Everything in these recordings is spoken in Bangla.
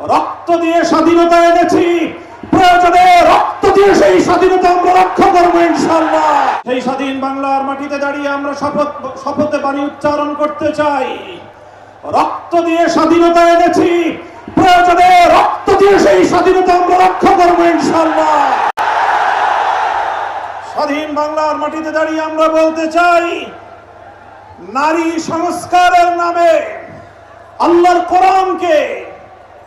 রক্ত দিয়ে স্বাধীনতা এনেছি। প্রয়োজনে রক্ত দিয়ে সেই স্বাধীনতা আমরা রক্ষা করব ইনশাল্লাহ সেই স্বাধীন বাংলার মাটিতে দাঁড়িয়ে আমরা শপথ, শপথে বাণী উচ্চারণ করতে চাই। রক্ত দিয়ে স্বাধীনতা এনেছি। প্রয়োজনে রক্ত দিয়ে সেই স্বাধীনতা আমরা রক্ষা করব ইনশাল্লাহ স্বাধীন বাংলার মাটিতে দাঁড়িয়ে আমরা বলতে চাই, নারী সংস্কারের নামে আল্লাহর কোরআনকে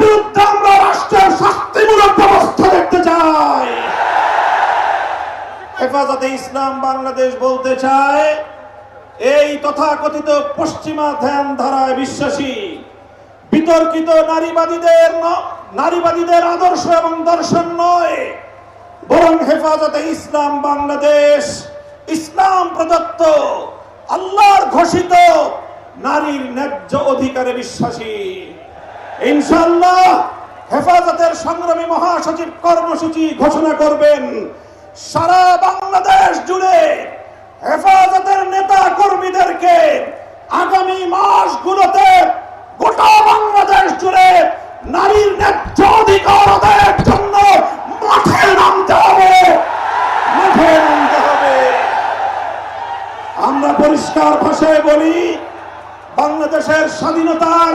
বিরুদ্ধে আমরা রাষ্ট্রের শাস্তিমূলক ব্যবস্থা দেখতে চাই। হেফাজতে ইসলাম বাংলাদেশ বলতে চায়, এই তথাকথিত পশ্চিমা ধ্যান ধারায় বিশ্বাসী, বিতর্কিত নারীবাদীদের নারীবাদীদের আদর্শ এবং দর্শন নয়, বরং হেফাজতে ইসলাম বাংলাদেশ, ইসলাম প্রদত্ত, আল্লাহর ঘোষিত নারীর ন্যায্য অধিকারে বিশ্বাসী। ইনশাল্লাহ হেফাজতের সংগ্রামী মহাসচিব কর্মসূচি ঘোষণা করবেন। সারা বাংলাদেশ জুড়ে হেফাজতের নেতা কর্মীদেরকে আগামী মাসগুলোতে গোটা বাংলাদেশ জুড়ে নারীর ন্যায্য অধিকার আদায়ের জন্য মাঠে নামতে হবে। মাঠে নামতে হবে। আমরা পরিষ্কার ভাষায় বলি, বাংলাদেশের স্বাধীনতার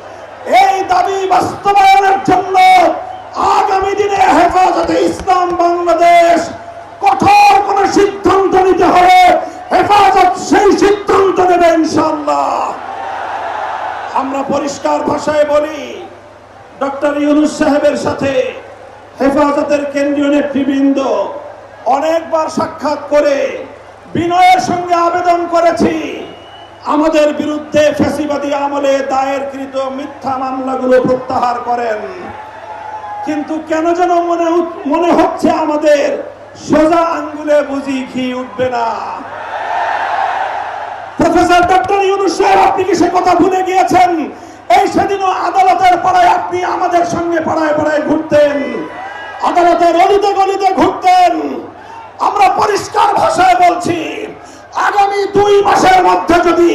এই দাবি বাস্তবায়নের জন্য আগামী দিনে হেফাজতে ইসলাম বাংলাদেশ কঠোর কোন সিদ্ধান্ত নিতে হবে। হেফাজত সেই সিদ্ধান্ত নেবে ইনশাল্লাহ আমরা পরিষ্কার ভাষায় বলি, ডক্টর ইউনুস সাহেবের সাথে হেফাজতের কেন্দ্রীয় নেতৃবৃন্দ অনেকবার সাক্ষাৎ করে বিনয়ের সঙ্গে আবেদন করেছি। আমাদের বিরুদ্ধে ফ্যাসিবাদী আমলে দায়েরকৃত মিথ্যা মামলাগুলো প্রত্যাহার করেন। কিন্তু কেন যেন মনে মনে হচ্ছে আমাদের সোজা আঙ্গুলে বুঝি ঘি উঠবে না। প্রফেসর ডক্টর ইউনুস সাহেব, আপনি কি সে কথা ভুলে গিয়েছেন? এই সেদিনও আদালতের পাড়ায় আপনি আমাদের সঙ্গে পাড়ায় পাড়ায় ঘুরতেন। আদালতের অলিতে গলিতে ঘুরতেন। আমরা পরিষ্কার ভাষায় বলছি আগামী দুই মাসের মধ্যে যদি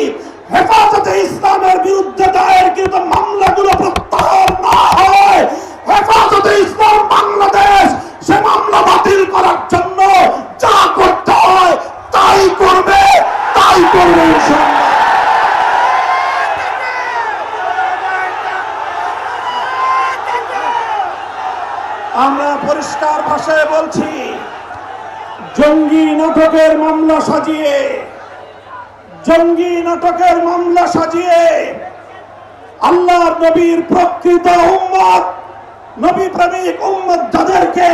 হেফাজতে ইসলামের বিরুদ্ধে দায়ের কিন্তু মামলাগুলো প্রত্যাহার না হয়, হেফাজতে ইসলাম বাংলাদেশ সে মামলা বাতিল করার জন্য যা করতে হয় তাই করবে তাই করবে আমরা পরিষ্কার ভাষায় বলছি জঙ্গি নাটকের মামলা সাজিয়ে, জঙ্গি নাটকের মামলা সাজিয়ে আল্লাহ নবীর প্রকৃত উম্মত, নবী প্রেমিক উম্মত যাদেরকে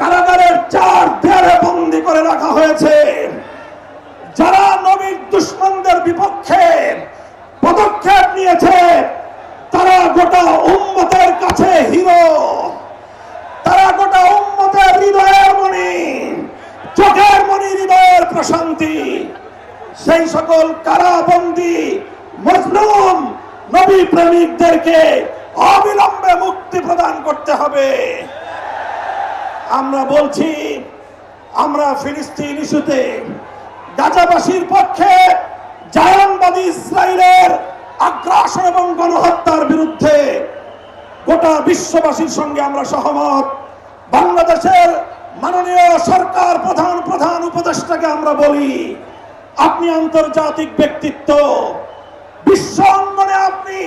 কারাগারের চার দেয়ালে বন্দি করে রাখা হয়েছে, যারা নবীর দুশ্মনদের বিপক্ষে পদক্ষেপ নিয়েছে তারা গোটা উম্মতের কাছে হিরো তারা গোটা উম্মতের হৃদয়ের মণি চোখের মণি হৃদয়ের প্রশান্তি সেই সকল কারাবন্দি মজলুম নবী প্রেমিকদেরকে অবিলম্বে মুক্তি প্রদান করতে হবে আমরা বলছি, আমরা ফিলিস্তিন ইস্যুতে গাজাবাসীর পক্ষে জায়নবাদী ইসরায়েলের আগ্রাসন এবং গণহত্যার বিরুদ্ধে গোটা বিশ্ববাসীর সঙ্গে আমরা সহমত। বাংলাদেশের মাননীয় সরকার প্রধান প্রধান উপদেষ্টাকে আমরা বলি, আপনি আন্তর্জাতিক ব্যক্তিত্ব। বিশ্ব অঙ্গনে আপনি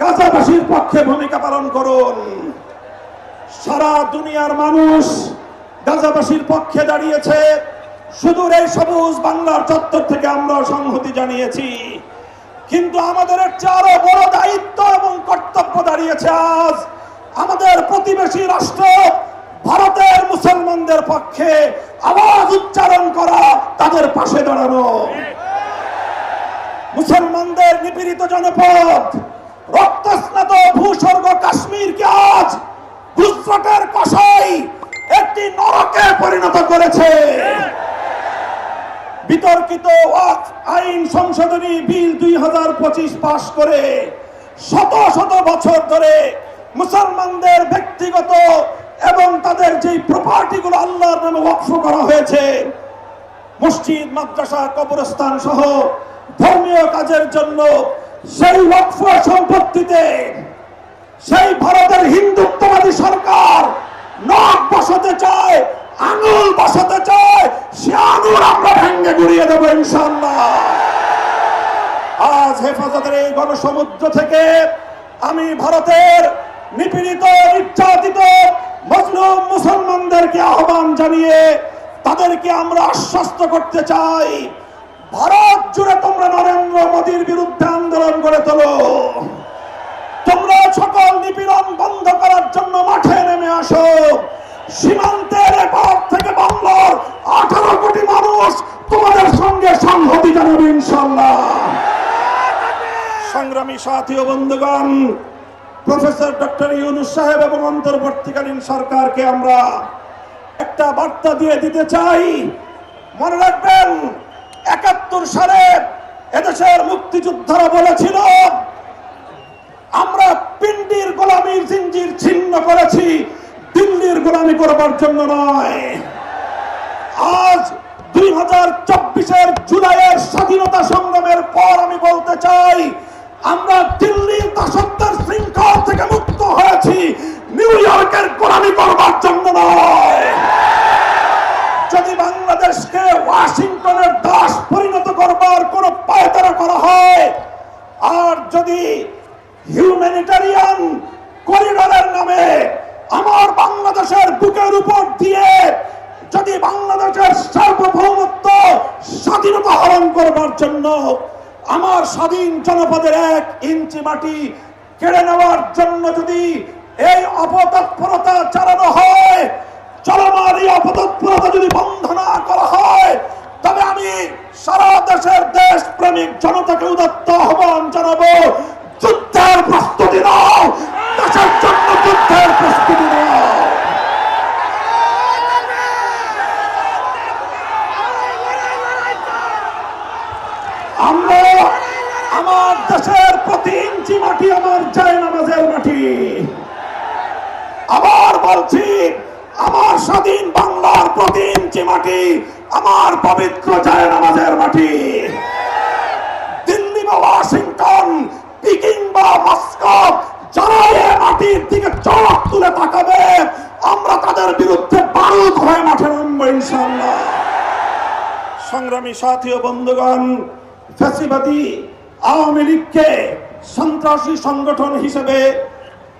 গাজাবাসীর পক্ষে ভূমিকা পালন করুন। সারা দুনিয়ার মানুষ গাজাবাসীর পক্ষে দাঁড়িয়েছে। সুদূর এই সবুজ বাংলার চত্বর থেকে আমরা সংহতি জানিয়েছি। কিন্তু আমাদের একটি আরও বড় দায়িত্ব এবং কর্তব্য দাঁড়িয়েছে আজ আমাদের প্রতিবেশী রাষ্ট্র, ভারতের মুসলমানদের পক্ষে আওয়াজ উচ্চারণ করা তাদের পাশে দাঁড়ানো। মুসলমানদের নিপীড়িত জনপদ, রক্তস্নাত ভূস্বর্গ কাশ্মীরকে আজ গুজরাটের কষাই একটি নরকে পরিণত করেছে। বিতর্কিত আইন সংশোধনী বিল দুই হাজার পঁচিশ পাশ করে শত শত বছর ধরে মুসলমানদের ব্যক্তিগত এবং তাদের যে প্রপার্টিগুলো আল্লাহর নামে ওয়াকফ করা হয়েছে, মসজিদ, মাদ্রাসা, কবরস্থান সহ ধর্মীয় কাজের জন্য সেই সম্পত্তিতে সেই ভারতের হিন্দুত্ববাদী সরকার নখ বসাতে চায়, আঙুল বসাতে চায়, সে আঙুল আমরা গুড়িয়ে দেবো ইনশাল্লাহ আজ হেফাজতের এই গণসমুদ্র থেকে আমি ভারতের নিপীড়িত, নির্যাতিত, মজলুম মুসলমানদেরকে আহ্বান জানিয়ে তাদেরকে আমরা আশ্বস্ত করতে চাই। ভারত জুড়ে তোমরা নরেন্দ্র মোদীর বিরুদ্ধে আন্দোলন করে তোলো। তোমরা সকল নিপীড়ন বন্ধ করার জন্য মাঠে নেমে আসো। সীমান্তের এপার থেকে বাংলার আঠারো কোটি মানুষ তোমাদের সঙ্গে সংহতি জানাবে ইনশাল্লাহ সংগ্রামী সাথী ও বন্ধুগণ, প্রফেসর ডক্টর ইউনুস সাহেব এবং অন্তর্বর্তীকালীন সরকারকে আমরা একটা বার্তা দিয়ে দিতে চাই। মনে রাখবেন, একাত্তর সালে এদেশের মুক্তিযোদ্ধারা বলেছিল আমরা পিন্ডির গোলামীর জিঞ্জির ছিন্ন করেছি, দিল্লির গোলামি করবার জন্য নয়। আজ দুই হাজার চব্বিশের জুলাইয়ের স্বাধীনতা সংগ্রামের পর আমি বলতে চাই, আমরা দিল্লির দাসত্বের শৃঙ্খল থেকে মুক্ত হয়েছি, নিউ ইয়র্কের গোলামি করবার জন্য নয়। যদি বাংলাদেশকে ওয়াশিংটনের দাস পরিণত করবার কোন পায়তারা করা হয়, আর যদি হিউম্যানিটারিয়ান করিডোরের নামে আমার বাংলাদেশের বুকের উপর দিয়ে যদি বাংলাদেশের সার্বভৌমত্ব স্বাধীনতা হরণ করবার জন্য আমার স্বাধীন জনপদের এক ইঞ্চি মাটি কেড়ে নেওয়ার জন্য যদি এই অপতৎপরতা চালানো হয়, চলমান এই অপতৎপরতা যদি বন্ধ না করা হয়, তবে আমি সারা দেশের দেশ প্রেমিক জনতাকে উদত্ত আহ্বান জানাব যুদ্ধের প্রস্তুতি নাও দেশের জন্য যুদ্ধের প্রস্তুতি নাও আমরা আমার দেশের প্রতি ইঞ্চি মাটি আমার যায় নামাজের মাটি বলছি, আমার স্বাধীন বাংলার প্রতি ইঞ্চি মাটি আমার পবিত্র যায় নামাজের মাটি। দিল্লি বা ওয়াশিংটন, পিকিং বা মস্কো যারা এ মাটির দিকে চোখ তুলে তাকাবে, আমরা তাদের বিরুদ্ধে বারুদ হয়ে মাঠে নামবো ইনশাল্লাহ সংগ্রামী সাথী ও বন্ধুগণ ফ্যাসিবাদী আওয়ামী লীগকে সন্ত্রাসী সংগঠন হিসেবে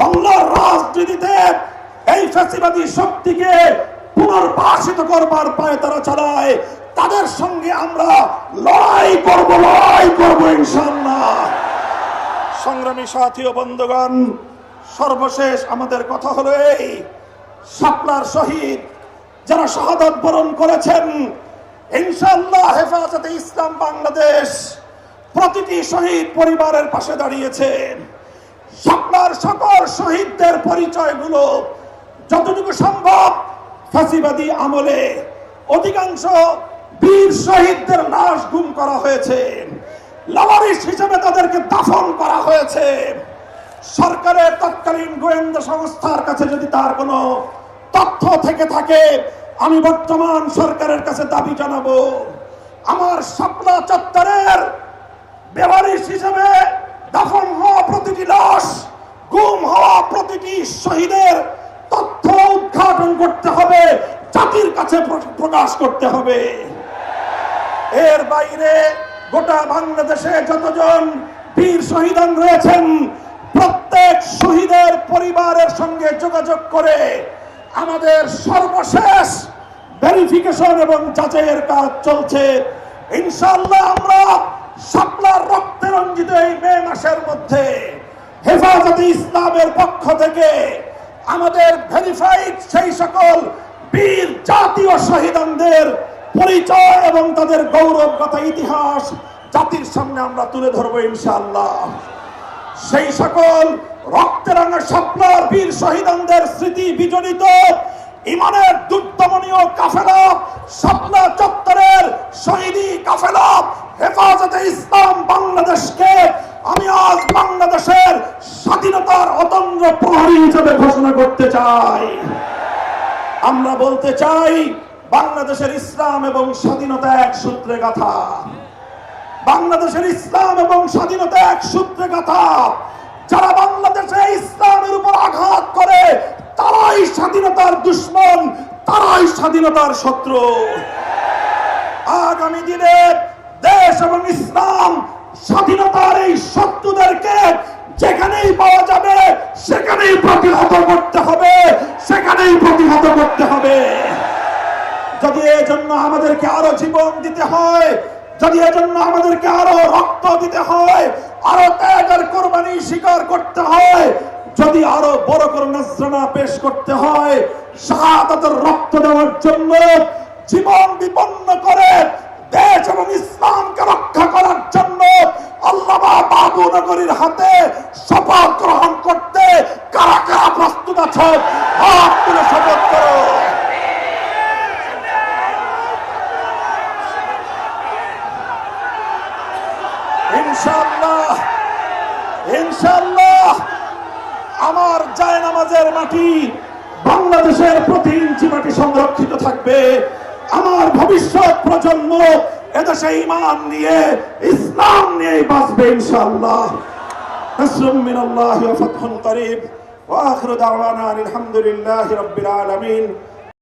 বাংলার রাজনীতিতে এই ফ্যাসিবাদী শক্তিকে পুনর্বাসিত করবার পায়ে তারা চালায়। তাদের সঙ্গে আমরা লড়াই করব লড়াই করব ইনশাল্লাহ সংগ্রামী সাথী ও বন্ধুগণ, সর্বশেষ আমাদের কথা হলো এই, শাপলার শহীদ, যারা শাহাদত বরণ করেছেন, ইনশাআল্লাহ হেফাজতে ইসলাম বাংলাদেশ প্রতিটি শহীদ পরিবারের পাশে দাঁড়িয়েছেন আপনার সকল শহীদদের পরিচয়গুলো যতটুকু সম্ভব ফাঁসিবাদী আমলে, অধিকাংশ বীর শহীদদের লাশ গুম করা হয়েছে। লাওয়ারিস হিসেবে তাদেরকে দাফন করা হয়েছে। সরকারের তৎকালীন গোয়েন্দা সংস্থার কাছে যদি তার কোনো তথ্য থেকে থাকে, আমি বর্তমান সরকারের কাছে দাবি জানাব। আমার স্বপ্না চত্বরের বেওয়ারিশ হিসেবে দাফন হওয়া প্রতিটি লাশ, গুম হওয়া প্রতিটি শহীদের তথ্য উদ্ঘাটন করতে হবে, জাতির কাছে প্রকাশ করতে হবে। এর বাইরে গোটা বাংলাদেশে যতজন বীর শহীদান রয়েছেন, প্রত্যেক শহীদের পরিবারের সঙ্গে যোগাযোগ করে আমাদের সর্বশেষ ভেরিফিকেশন এবং যাচাইয়ের কাজ চলছে। ইনশাআল্লাহ আমরা শাপলার রক্তে রঞ্জিত এই মে মাসের মধ্যে হেফাজতে ইসলামের পক্ষ থেকে আমাদের ভেরিফাইড সেই সকল বীর জাতীয় শহীদানদের পরিচয় এবং তাদের গৌরবগত ইতিহাস জাতির সামনে আমরা তুলে ধরবো ইনশাআল্লাহ। সেই সকল রক্তেরাঙা স্বপ্নার বীর শহীদানদের স্মৃতি বিজড়িত ইমানের দুর্দমনীয় কাফেলা, স্বপ্না চত্বরের শহীদি কাফেলা, হেফাজতে ইসলাম বাংলাদেশকে আমি আজ বাংলাদেশের স্বাধীনতার অতন্দ্র প্রহরী হিসেবে ঘোষণা করতে চাই। আমরা বলতে চাই, বাংলাদেশের ইসলাম এবং স্বাধীনতা এক সূত্রে গাথা। বাংলাদেশের ইসলাম এবং স্বাধীনতা এক সূত্রে গাথা। যারা বাংলাদেশে ইসলামের উপর আঘাত করে তারাই স্বাধীনতার দুশ্মন, তারাই স্বাধীনতার শত্রু। আগামী দিনে দেশ এবং ইসলাম স্বাধীনতার এই শত্রুদেরকে যেখানেই পাওয়া যাবে, সেখানেই প্রতিহত করতে হবে, সেখানেই প্রতিহত করতে হবে। যদি এই জন্য আমাদেরকে আরও জীবন দিতে হয়, যদি এজন্য আমাদেরকে আরও রক্ত দিতে হয়, আরও ত্যাগের কোরবানি স্বীকার করতে হয় যদি আরও বড় করে নজরানা পেশ করতে হয়, শাহাদাতের রক্ত দেওয়ার জন্য জীবন বিপন্ন করে দেশ এবং ইসলামকে রক্ষা করার জন্য আল্লামা বাবু নগরীর হাতে শপথ গ্রহণ করতে কারা কারা প্রস্তুত আছে? হাত তুলে শপথ করো। আমার জায়নামাজের মাটি বাংলাদেশের প্রতি ইঞ্চি মাটি সংরক্ষিত থাকবে আমার ভবিষ্যৎ প্রজন্ম এদেশে ইমান নিয়ে ইসলাম নিয়ে বাঁচবে ইনশাআল্লাহ نصر من الله وفتح قريب واخر دعوانا ان الحمد لله رب العالمين